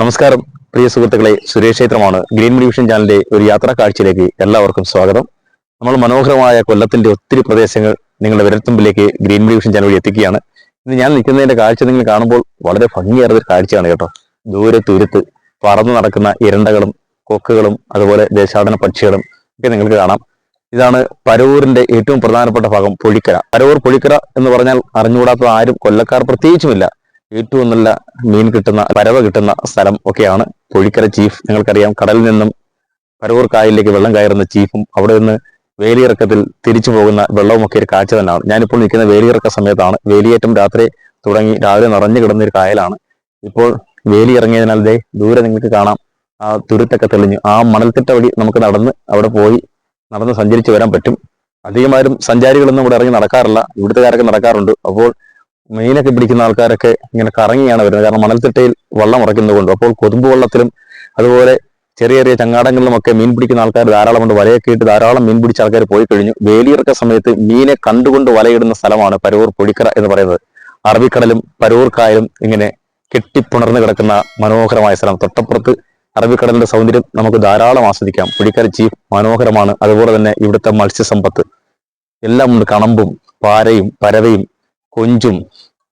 നമസ്കാരം. പ്രിയ സുഹൃത്തുക്കളെ സുരേഷ് ക്ഷേത്രമാണ്. ഗ്രീൻ ഡിവിഷൻ ചാനലിന്റെ ഒരു യാത്രാ കാഴ്ചയിലേക്ക് എല്ലാവർക്കും സ്വാഗതം. നമ്മൾ മനോഹരമായ കൊല്ലത്തിന്റെ ഒത്തിരി പ്രദേശങ്ങൾ നിങ്ങളുടെ വിരൽത്തുമ്പിലേക്ക് ഗ്രീൻ ഡിവിഷൻ ചാനൽ വഴി എത്തിക്കുകയാണ്. ഇന്ന് ഞാൻ നിൽക്കുന്നതിന്റെ കാഴ്ച നിങ്ങൾ കാണുമ്പോൾ വളരെ ഭംഗിയേറിയ ഒരു കാഴ്ചയാണ് കേട്ടോ. ദൂരെ തുരുത്ത് പറന്നു നടക്കുന്ന ഇരണ്ടകളും കൊക്കുകളും അതുപോലെ ദേശാടന പക്ഷികളും ഒക്കെ നിങ്ങൾക്ക് കാണാം. ഇതാണ് പരവൂരിന്റെ ഏറ്റവും പ്രധാനപ്പെട്ട ഭാഗം പൊഴിക്കര. പരവൂർ പൊഴിക്കര എന്ന് പറഞ്ഞാൽ അറിഞ്ഞുകൂടാത്ത ആരും കൊല്ലക്കാർ പ്രത്യേകിച്ചുമില്ല. ഏറ്റവും നല്ല മീൻ കിട്ടുന്ന പരവ കിട്ടുന്ന സ്ഥലം ഒക്കെയാണ് കോഴിക്കര ചീഫ് നിങ്ങൾക്കറിയാം കടലിൽ നിന്നും പരവൂർ കായലിലേക്ക് വെള്ളം കയറുന്ന ചീഫും അവിടെ നിന്ന് വേലിയിറക്കത്തിൽ തിരിച്ചു പോകുന്ന വെള്ളവും ഒക്കെ ഒരു കാഴ്ച തന്നെയാണ്. ഞാനിപ്പോൾ നിൽക്കുന്ന വേലിയിറക്ക സമയത്താണ്. വേലിയേറ്റം രാത്രി തുടങ്ങി രാവിലെ നിറഞ്ഞു കിടന്ന ഒരു കായലാണ്. ഇപ്പോൾ വേലി ഇറങ്ങിയതിനാൽ ദേ ദൂരെ നിങ്ങൾക്ക് കാണാം. ആ തുരുത്തൊക്കെ തെളിഞ്ഞു. ആ മണൽത്തിട്ട വഴി നമുക്ക് നടന്ന് അവിടെ പോയി നടന്ന് സഞ്ചരിച്ച് വരാൻ പറ്റും. അധികമാരും സഞ്ചാരികളൊന്നും ഇവിടെ ഇറങ്ങി നടക്കാറില്ല. ഇവിടുത്തുകാരൊക്കെ നടക്കാറുണ്ട്. അപ്പോൾ മീനൊക്കെ പിടിക്കുന്ന ആൾക്കാരൊക്കെ ഇങ്ങനെ കറങ്ങിയാണ് വരുന്നത്. കാരണം മണൽത്തിട്ടയിൽ വെള്ളം ഉറയ്ക്കുന്നതുകൊണ്ടും. അപ്പോൾ കൊതുമ്പ് വെള്ളത്തിലും അതുപോലെ ചെറിയ ചെറിയ ചങ്ങാടങ്ങളിലും ഒക്കെ മീൻ പിടിക്കുന്ന ആൾക്കാർ ധാരാളമുണ്ട് വലയൊക്കെ ഇട്ട് ധാരാളം മീൻ പിടിച്ച ആൾക്കാർ പോയി കഴിഞ്ഞു. വേലിയിറക്ക സമയത്ത് മീനെ കണ്ടുകൊണ്ട് വലയിടുന്ന സ്ഥലമാണ് പരൂർ പൊടിക്കര എന്ന് പറയുന്നത്. അറബിക്കടലും പരൂർ കായലും ഇങ്ങനെ കെട്ടിപ്പുണർന്ന് കിടക്കുന്ന മനോഹരമായ സ്ഥലം. തൊട്ടപ്പുറത്ത് അറബിക്കടലിന്റെ സൗന്ദര്യം നമുക്ക് ധാരാളം ആസ്വദിക്കാം. പുഴിക്കര ചീഫ് മനോഹരമാണ്. അതുപോലെ തന്നെ ഇവിടുത്തെ മത്സ്യസമ്പത്ത്. എല്ലാം ഉണ്ട്. കണമ്പും പാരയും പരവയും കൊഞ്ചും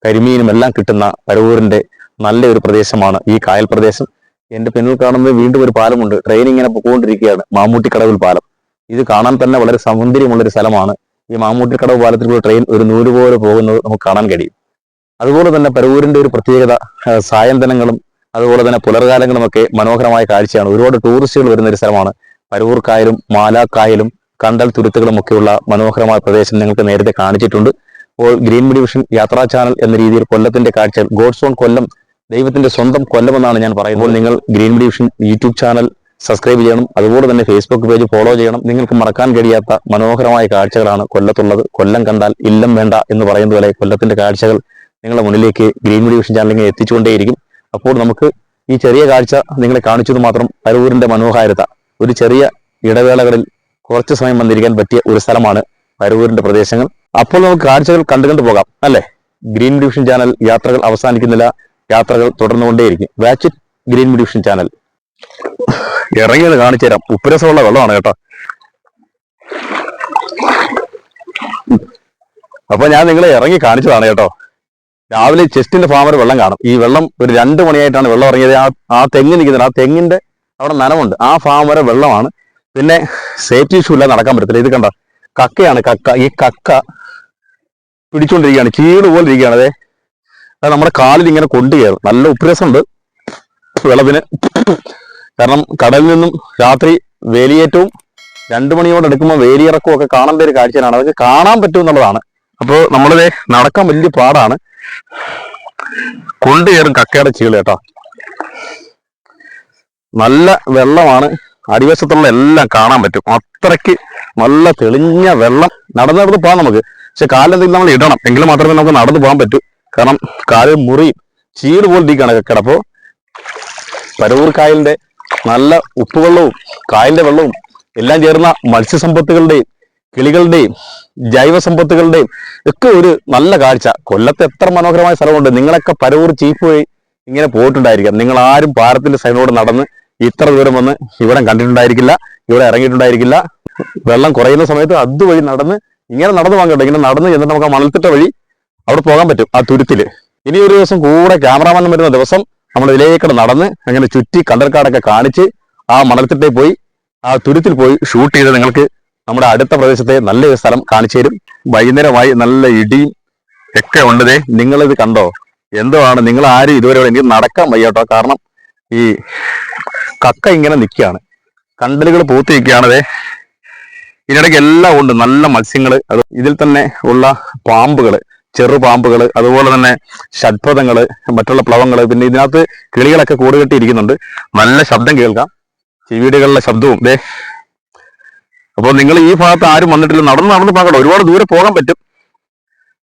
കരിമീനും എല്ലാം കിട്ടുന്ന പരവൂരിന്റെ നല്ലൊരു പ്രദേശമാണ് ഈ കായൽ പ്രദേശം. എന്റെ പിന്നിൽ കാണുന്നത് വീണ്ടും ഒരു പാലമുണ്ട്. ട്രെയിൻ ഇങ്ങനെ പോയിക്കൊണ്ടിരിക്കുകയാണ് മാമ്മൂട്ടിക്കടവിൽ പാലം. ഇത് കാണാൻ തന്നെ വളരെ സൗന്ദര്യമുള്ള ഒരു സ്ഥലമാണ്. ഈ മാമ്മൂട്ടിക്കടവ് പാലത്തിലൂടെ ട്രെയിൻ ഒരു നൂൽ പോലെ പോകുന്നത് നമുക്ക് കാണാൻ കഴിയും. അതുപോലെ തന്നെ പരവൂരിന്റെ ഒരു പ്രത്യേകത സായന്തനങ്ങളും അതുപോലെ തന്നെ പുലർകാലങ്ങളും ഒക്കെ മനോഹരമായ കാഴ്ചയാണ്. ഒരുപാട് ടൂറിസ്റ്റുകൾ വരുന്ന ഒരു സ്ഥലമാണ്. പരവൂർ കായലും മാലാക്കായലും കണ്ടൽ തുരുത്തുകളും ഒക്കെയുള്ള മനോഹരമായ പ്രദേശം നിങ്ങൾക്ക് നേരത്തെ കാണിച്ചിട്ടുണ്ട്. ഗ്രീൻ ഡിവിഷൻ യാത്രാ ചാനൽ എന്ന രീതിയിൽ കൊല്ലത്തിന്റെ കാഴ്ചകൾ ഗോഡ്സോൺ കൊല്ലം ദൈവത്തിന്റെ സ്വന്തം കൊല്ലമെന്നാണ് ഞാൻ പറയുന്നത്. നിങ്ങൾ green division YouTube channel subscribe ചെയ്യണം. അതുപോലെ തന്നെ ഫേസ്ബുക്ക് പേജ് ഫോളോ ചെയ്യണം. നിങ്ങൾക്ക് മറക്കാൻ കഴിയാത്ത മനോഹരമായ കാഴ്ചകളാണ് കൊല്ലത്തുള്ളത്. കൊല്ലം കണ്ടാൽ ഇല്ലം വേണ്ട എന്ന് പറയുന്നത് പോലെ കൊല്ലത്തിന്റെ കാഴ്ചകൾ നിങ്ങളുടെ മുന്നിലേക്ക് ഗ്രീൻ ഡിവിഷൻ ചാനൽ ഇങ്ങനെ എത്തിച്ചുകൊണ്ടേയിരിക്കും. അപ്പോൾ നമുക്ക് ഈ ചെറിയ കാഴ്ച നിങ്ങളെ കാണിച്ചത് മാത്രം പരവൂരിന്റെ മനോഹാരിത. ഒരു ചെറിയ ഇടവേളകളിൽ കുറച്ച് സമയം വന്നിരിക്കാൻ പറ്റിയ ഒരു സ്ഥലമാണ് പരവൂരിന്റെ പ്രദേശങ്ങൾ. അപ്പോൾ നമുക്ക് കാഴ്ചകൾ കണ്ടുകണ്ടു പോകാം അല്ലേ? ഗ്രീൻ ഡിവിഷൻ ചാനൽ യാത്രകൾ അവസാനിക്കുന്നില്ല. യാത്രകൾ തുടർന്നുകൊണ്ടേയിരിക്കും. വാച്ച് ഗ്രീൻ ഡിവിഷൻ ചാനൽ ഇറങ്ങിയത് കാണിച്ചു തരാം. ഉപ്പുരസമുള്ള വെള്ളമാണ് കേട്ടോ. അപ്പൊ ഞാൻ നിങ്ങളെ ഇറങ്ങി കാണിച്ചതാണ് കേട്ടോ. രാവിലെ ചെസ്റ്റിന്റെ ഫാമർ വെള്ളം കാണും. ഈ വെള്ളം ഒരു രണ്ട് മണിയായിട്ടാണ് വെള്ളം ഇറങ്ങിയത്. ആ ആ തെങ്ങ് നിൽക്കുന്നത് ആ തെങ്ങിന്റെ അവിടെ നനമുണ്ട് ആ ഫാം വരെ വെള്ളമാണ്. പിന്നെ സേഫ്റ്റി ഇഷ്യൂ ഇല്ലാതെ നടക്കാൻ പറ്റത്തില്ല. ഇത് കണ്ട? കക്കയാണ് കക്ക. ഈ കക്ക പിടിച്ചുകൊണ്ടിരിക്കുകയാണ് ചീട് പോലെ ഇരിക്കുകയാണ് അതെ അത് നമ്മുടെ കാലിൽ ഇങ്ങനെ കൊണ്ടു കയറും. നല്ല ഉപ്രസമുണ്ട് വിളവിന്. കാരണം കടലിൽ നിന്നും രാത്രി വേലിയേറ്റവും രണ്ടു മണിയോട് എടുക്കുമ്പോൾ വേലിയിറക്കവും ഒക്കെ കാണേണ്ട ഒരു കാഴ്ചയാണ്. അതൊക്കെ കാണാൻ പറ്റും എന്നുള്ളതാണ്. അപ്പോൾ നമ്മളിത് നടക്കാൻ വലിയ പാടാണ്. കൊണ്ടുകയറും കക്കയുടെ ചീൾ കേട്ടോ. നല്ല വെള്ളമാണ്. അടിവശത്തുള്ള എല്ലാം കാണാൻ പറ്റും. അത്രയ്ക്ക് നല്ല തെളിഞ്ഞ വെള്ളം. നടന്ന് നടന്ന് പോകാം നമുക്ക്. പക്ഷെ കാലെന്തെങ്കിലും നമ്മൾ ഇടണം. എങ്കിൽ മാത്രമേ നമുക്ക് നടന്നു പോകാൻ പറ്റൂ. കാരണം കാൽ മുറിയും ചീട് പോലെ ഇരിക്കുകയാണ് കിടപ്പോ. പരവൂർ കായലിന്റെ നല്ല ഉപ്പുവെള്ളവും കായലിന്റെ വെള്ളവും എല്ലാം ചേർന്ന മത്സ്യസമ്പത്തുകളുടെയും കിളികളുടെയും ജൈവസമ്പത്തുകളുടെയും ഒക്കെ ഒരു നല്ല കാഴ്ച. കൊല്ലത്ത് എത്ര മനോഹരമായ സ്ഥലമുണ്ട്. നിങ്ങളൊക്കെ പരവൂർ ചീഫ് വഴി ഇങ്ങനെ പോയിട്ടുണ്ടായിരിക്കാം. നിങ്ങൾ ആരും പാറത്തിന്റെ സൈഡിലൂടെ നടന്ന് ഇത്ര ദൂരം വന്ന് ഇവിടെ കണ്ടിട്ടുണ്ടായിരിക്കില്ല ഇവിടെ ഇറങ്ങിയിട്ടുണ്ടായിരിക്കില്ല. വെള്ളം കുറയുന്ന സമയത്ത് അതുവഴി നടന്ന് ഇങ്ങനെ നടന്നു പോകാൻ കേട്ടോ ഇങ്ങനെ നടന്നു ചെന്നിട്ട് നമുക്ക് ആ മണൽത്തിട്ട വഴി അവിടെ പോകാൻ പറ്റും ആ തുരുത്തിൽ. ഇനി ഒരു ദിവസം കൂടെ ക്യാമറാമാൻ വരുന്ന ദിവസം നമ്മൾ ഇതിലേക്കൂടെ നടന്ന് അങ്ങനെ ചുറ്റി കണ്ടൽക്കാടൊക്കെ കാണിച്ച് ആ മണൽത്തിട്ടയിൽ പോയി ആ തുരുത്തിൽ പോയി ഷൂട്ട് ചെയ്ത് നിങ്ങൾക്ക് നമ്മുടെ അടുത്ത പ്രദേശത്തെ നല്ലൊരു സ്ഥലം കാണിച്ചു തരും. വൈകുന്നേരമായി നല്ല ഇടിയും ഒക്കെ ഉണ്ടതേ നിങ്ങളിത് കണ്ടോ? എന്തോ ആണ്. നിങ്ങൾ ആരും ഇതുവരെ എനിക്ക് നടക്കാൻ വയ്യാട്ടോ കാരണം ഈ കക്ക ഇങ്ങനെ നിൽക്കുകയാണ്. കണ്ടലുകൾ പൂത്തി നിൽക്കുകയാണതേ ഇതിനിടയ്ക്ക് എല്ലാം ഉണ്ട്. നല്ല മത്സ്യങ്ങൾ അത് ഇതിൽ തന്നെ ഉള്ള പാമ്പുകൾ ചെറു പാമ്പുകൾ അതുപോലെ തന്നെ ഷഡ്പഥങ്ങൾ മറ്റുള്ള പ്ലവങ്ങൾ പിന്നെ ഇതിനകത്ത് കിളികളൊക്കെ കൂടുകെട്ടിയിരിക്കുന്നുണ്ട് നല്ല ശബ്ദം കേൾക്കാം. ചെവിടുകളിലെ ശബ്ദവും ദേ. അപ്പോൾ നിങ്ങൾ ഈ ഭാഗത്ത് ആരും വന്നിട്ടില്ല. നടന്ന് നടന്ന് പോകണം ഒരുപാട് ദൂരെ പോകാൻ പറ്റും.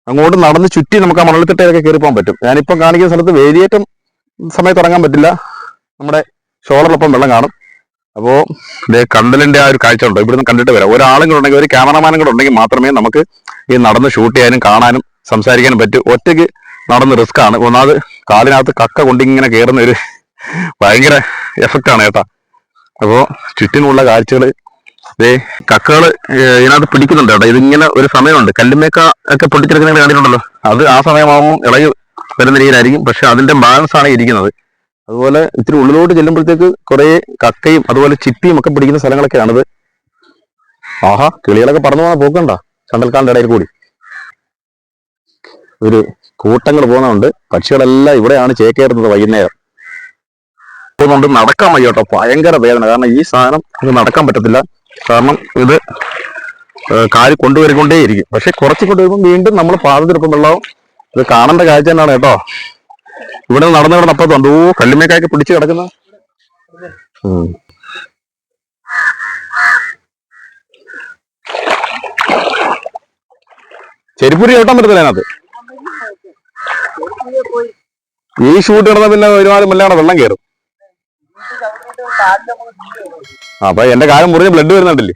അങ്ങോട്ട് നടന്ന് ചുറ്റി നമുക്ക് ആ മണൽത്തിട്ടയൊക്കെ കയറി പോകാൻ പറ്റും. ഞാനിപ്പോൾ കാണിക്കുന്ന സ്ഥലത്ത് വേലിയേറ്റം സമയത്ത് ഇറങ്ങാൻ പറ്റില്ല. നമ്മുടെ ഷോളറിലൊപ്പം വെള്ളം കാണും. അപ്പോ ഇതേ കണ്ടലിന്റെ ആ ഒരു കാഴ്ച ഉണ്ടോ? ഇവിടുന്ന് കണ്ടിട്ട് വരാം. ഒരാളും കൂടെ ഉണ്ടെങ്കിൽ ഒരു ക്യാമറമാനും കൂടെ ഉണ്ടെങ്കിൽ മാത്രമേ നമുക്ക് ഈ നടന്ന് ഷൂട്ട് ചെയ്യാനും കാണാനും സംസാരിക്കാനും പറ്റൂ. ഒറ്റയ്ക്ക് നടന്ന് റിസ്ക് ആണ്. ഒന്നാമത് കാലിനകത്ത് കക്ക കൊണ്ടിങ്ങനെ കയറുന്ന ഒരു ഭയങ്കര എഫക്റ്റ് ആണ് കേട്ടാ അപ്പോ ചുറ്റിനുള്ള കാഴ്ചകൾ കക്കകൾ ഏഹ് ഇതിനകത്ത് പിടിക്കുന്നുണ്ട് കേട്ടോ ഇതിങ്ങനെ ഒരു സമയമുണ്ട്. കല്ലുമേക്ക ഒക്കെ പൊട്ടിച്ചെടുക്കുന്ന കണ്ടിട്ടുണ്ടല്ലോ. അത് ആ സമയമാകുമ്പോൾ ഇളകി വരുന്ന രീതിയിലായിരിക്കും. പക്ഷെ അതിന്റെ ബാലൻസ് ആണ് ഇരിക്കുന്നത്. അതുപോലെ ഇത്തിരി ഉള്ളിലോട്ട് ചെല്ലുമ്പോഴത്തേക്ക് കുറെ കക്കയും അതുപോലെ ചിപ്പിയും ഒക്കെ പിടിക്കുന്ന സ്ഥലങ്ങളൊക്കെയാണിത്. ആഹാ കിളികളൊക്കെ പറന്നു പോകാൻ പോക്കണ്ട. ചണ്ടൽക്കാലിന്റെ ഇടയിൽ കൂടി. ഒരു കൂട്ടങ്ങൾ പോകുന്നുണ്ട്. പക്ഷികളെല്ലാം ഇവിടെയാണ് ചേക്കേറുന്നത് വൈകുന്നേരം. പോകുന്നുണ്ട് നടക്കാൻ വയ്യ കേട്ടോ. ഭയങ്കര വേദന. കാരണം ഈ സാധനം ഇത് നടക്കാൻ പറ്റത്തില്ല. കാരണം ഇത് കാൽ കൊണ്ടുവരിക്കൊണ്ടേയിരിക്കും പക്ഷെ കുറച്ച് കൊണ്ടുവരുമ്പോൾ വീണ്ടും നമ്മൾ പാദത്തിനൊപ്പം വെള്ളവും ഇത് കാണേണ്ട കാഴ്ച തന്നെയാണ് കേട്ടോ. ഇവിടെ നടന്നു ഇവിടെ അപ്പൊ ഓ കല്ലുമേക്കായൊക്കെ പിടിച്ച് കിടക്കുന്ന. ചെരുപ്പുരി ചവിട്ടാൻ പറ്റത്തില്ല അതിനകത്ത്. ഈ ഷൂട്ട് കിടന്ന പിന്നെ ഒരുപാട് മുല്ലാണ് വെള്ളം കയറും. അപ്പൊ എന്റെ കാലം മുറിഞ്ഞ് ബ്ലഡ് വരുന്നുണ്ടല്ലേ?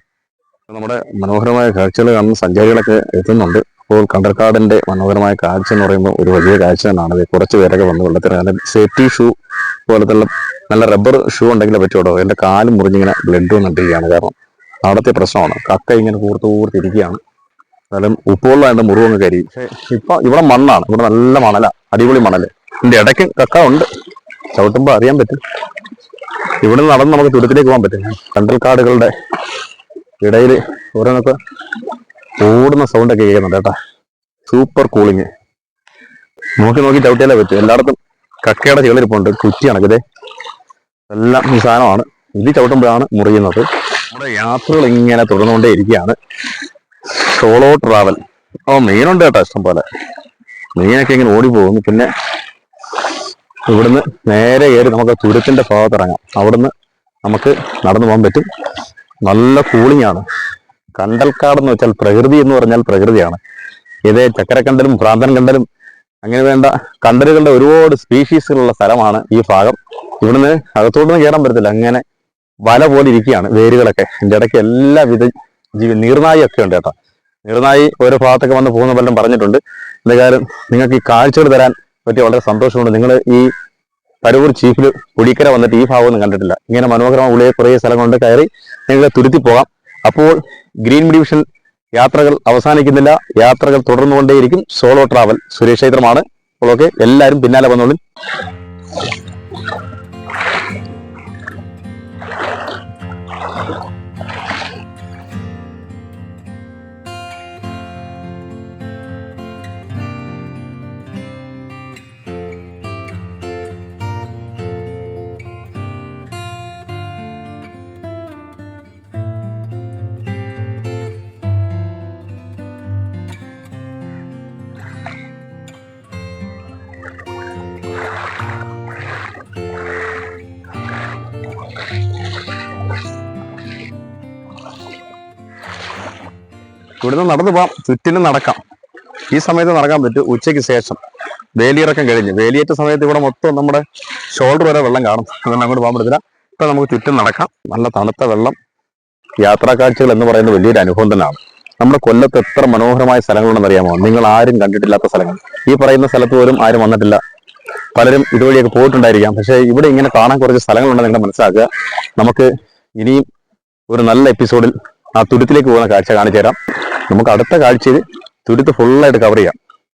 നമ്മുടെ മനോഹരമായ കാഴ്ചകൾ കാണുന്ന സഞ്ചാരികളൊക്കെ എത്തുന്നുണ്ട്. അപ്പോൾ കണ്ടർക്കാടിന്റെ മനോഹരമായ കാഴ്ച എന്ന് പറയുമ്പോൾ ഒരു വലിയ കാഴ്ച തന്നെയാണ്. കുറച്ച് പേരൊക്കെ വന്ന് വെള്ളത്തിൽ നല്ല സേഫ്റ്റി ഷൂ പോലത്തുള്ള നല്ല റബ്ബർ ഷൂ ഉണ്ടെങ്കിൽ പറ്റുമോ എന്റെ കാൽ മുറിഞ്ഞിങ്ങനെ ബ്ലഡ് വന്നിട്ടിരിക്കുകയാണ്. കാരണം അവിടുത്തെ പ്രശ്നമാണ്. കക്ക ഇങ്ങനെ കൂർത്ത് കൂർത്തിരിക്കുകയാണ് എന്നാലും ഉപ്പുവെള്ളമായിട്ട് മുറിവങ്ങ് കരി. പക്ഷേ ഇപ്പൊ ഇവിടെ മണ്ണാണ്. ഇവിടെ നല്ല മണല. അടിപൊളി മണൽ. ഇതിന്റെ ഇടയ്ക്ക് കക്ക ഉണ്ട്. ചവിട്ടുമ്പോ അറിയാൻ പറ്റും. ഇവിടെ നടന്ന് നമുക്ക് തുരുത്തിലേക്ക് പോകാൻ പറ്റും. കണ്ടൽക്കാടുകളുടെ ഇടയിൽ ഓരോന്നൊക്കെ ഓടുന്ന സൗണ്ട് ഒക്കെ കേൾക്കുന്നുണ്ട് കേട്ടാ. സൂപ്പർ കൂളിങ് നോക്കി നോക്കി ചവിട്ടിയാലേ പറ്റും. എല്ലായിടത്തും കക്കയുടെ ചെളിരിപ്പുണ്ട് കുറ്റി കണക്കിതേ. എല്ലാം ഈ സാധനമാണ്. ഇത് ചവിട്ടുമ്പോഴാണ് മുറിയുന്നത്. നമ്മുടെ യാത്രകൾ ഇങ്ങനെ തുടർന്നുകൊണ്ടേ ഇരിക്കുകയാണ്. സോളോ ട്രാവൽ ഓ മീനുണ്ട് കേട്ടോ ഇഷ്ടം പോലെ. മീനൊക്കെ ഇങ്ങനെ ഓടി പോകുന്നു പിന്നെ ഇവിടുന്ന് നേരെ കയറി നമുക്ക് തുരുത്തിന്റെ ഭാഗത്ത് ഇറങ്ങാം അവിടുന്ന് നമുക്ക് നടന്നു പോകാൻ പറ്റും. നല്ല കൂളിംഗ് ആണ്. കണ്ടൽക്കാടെന്ന് വെച്ചാൽ പ്രകൃതി എന്ന് പറഞ്ഞാൽ പ്രകൃതിയാണ്. ഇത് ചക്കരക്കണ്ടലും ഭ്രാന്തൻ കണ്ടലും അങ്ങനെ വേണ്ട കണ്ടലുകളുടെ ഒരുപാട് സ്പീഷീസുകളുള്ള സ്ഥലമാണ് ഈ ഭാഗം. ഇവിടുന്ന് അകത്തോട്ടൊന്നും കയറാൻ പറ്റത്തില്ല. അങ്ങനെ വല പോലെ ഇരിക്കുകയാണ് വേരുകളൊക്കെ. എന്റെ ഇടയ്ക്ക് എല്ലാവിധ ജീവി നീർനായി ഒക്കെ ഉണ്ട് കേട്ടോ. നീർനായി ഓരോ ഭാഗത്തൊക്കെ വന്ന് പോകുന്ന പലരും പറഞ്ഞിട്ടുണ്ട്. എന്തായാലും നിങ്ങൾക്ക് ഈ കാഴ്ചകൾ തരാൻ പറ്റി വളരെ സന്തോഷമുണ്ട്. നിങ്ങൾ ഈ പരവൂർ ചീഫിൽ പുളിക്കര വന്നിട്ട് ഈ ഭാഗമൊന്നും കണ്ടിട്ടില്ല. ഇങ്ങനെ മനോഹരമായ ഉള്ളിലെ കുറേ സ്ഥലങ്ങളുണ്ട്. കയറി നിങ്ങൾ തുരുത്തി പോകാം. അപ്പോൾ ഗ്രീൻ ഡിവിഷൻ യാത്രകൾ അവസാനിക്കുന്നില്ല. യാത്രകൾ തുടർന്നുകൊണ്ടേയിരിക്കും. Solo travel. സുരേഷ് ക്ഷേത്രമാണ് അപ്പോൾ ഓക്കെ എല്ലാവരും പിന്നാലെ വന്നോളൂ. ഇവിടുന്ന് നടന്നു പോകാം ചുറ്റിനും നടക്കാം. ഈ സമയത്ത് നടക്കാൻ പറ്റും ഉച്ചയ്ക്ക് ശേഷം. വേലിയിറക്കം കഴിഞ്ഞ്. വേലിയേറ്റ സമയത്ത് ഇവിടെ മൊത്തം നമ്മുടെ ഷോൾഡർ വരെ വെള്ളം കാണും. അതുകൊണ്ട് അങ്ങോട്ട് പോകാൻ പറ്റത്തില്ല. ഇപ്പൊ നമുക്ക് ചുറ്റും നടക്കാം. നല്ല തണുത്ത വെള്ളം. യാത്രാ കാഴ്ചകൾ എന്ന് പറയുന്നത് വലിയൊരു അനുഭവം തന്നെയാണ്. നമ്മുടെ കൊല്ലത്ത് എത്ര മനോഹരമായ സ്ഥലങ്ങളുണ്ടെന്ന് അറിയാമോ? നിങ്ങൾ ആരും കണ്ടിട്ടില്ലാത്ത സ്ഥലങ്ങൾ. ഈ പറയുന്ന സ്ഥലത്ത് പോലും ആരും വന്നിട്ടില്ല. പലരും ഇതുവഴിയൊക്കെ പോയിട്ടുണ്ടായിരിക്കാം. പക്ഷേ ഇവിടെ ഇങ്ങനെ കാണാൻ കുറച്ച് സ്ഥലങ്ങളുണ്ടെന്ന് നിങ്ങൾ മനസ്സിലാക്കുക. നമുക്ക് ഇനിയും ഒരു നല്ല എപ്പിസോഡിൽ ആ തുരുത്തിലേക്ക് പോകുന്ന കാഴ്ച കാണിച്ചു തരാം നമുക്ക് അടുത്ത കാഴ്ചയിൽ തുരുത്ത് ഫുള്ളായിട്ട് കവർ ചെയ്യാം.